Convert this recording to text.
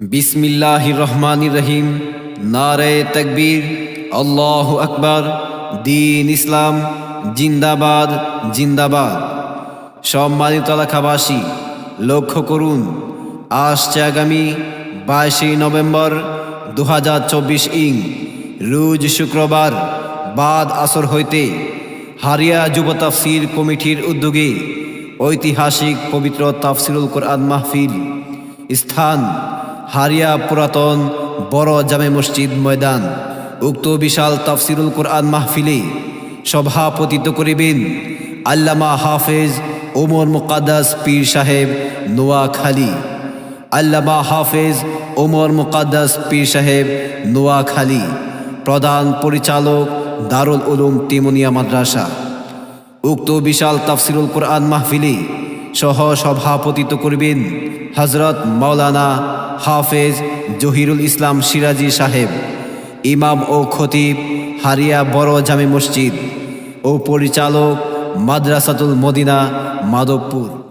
বিসমিল্লাহ রহমান রহিম। নারে তকবীর, আল্লাহ আকবর। দিন ইসলাম, জিন্দাবাদ জিন্দাবাদ। সম্মানিত এলাকাবাসী, লক্ষ্য করুন, আসছে আগামী বাইশে নভেম্বর দু হাজার চব্বিশ ইং, রোজ শুক্রবার বাদ আসর হইতে হারিয়া যুব তাফসির কমিটির উদ্যোগে ঐতিহাসিক পবিত্র তাফসিরুল কোরআন মাহফিল স্থান হারিয়া পুরাতন বড় জামে মসজিদ ময়দান, উক্ত বিশাল তাফসিরুল কোরআন মাহফিলে সভাপতিত্ব করিবেন আল্লামা হাফেজ ওমর মুকাদ্দাস পীর সাহেব নোয়াখালী, আল্লামা হাফেজ ওমর মুকাদ্দাস পীর সাহেব নোয়াখালী, প্রধান পরিচালক দারুল উলুম তিমুনিয়া মাদ্রাসা। উক্ত বিশাল তাফসিরুল কোরআন মাহফিলে সহ সভাপতিত্ব করবেন হজরত মৌলানা হাফেজ জহিরুল ইসলাম সিরাজি সাহেব, ইমাম ও খতিব হারিয়া বড় জামে মসজিদ ও পরিচালক মাদ্রাসাতুল মদিনা মাধবপুর।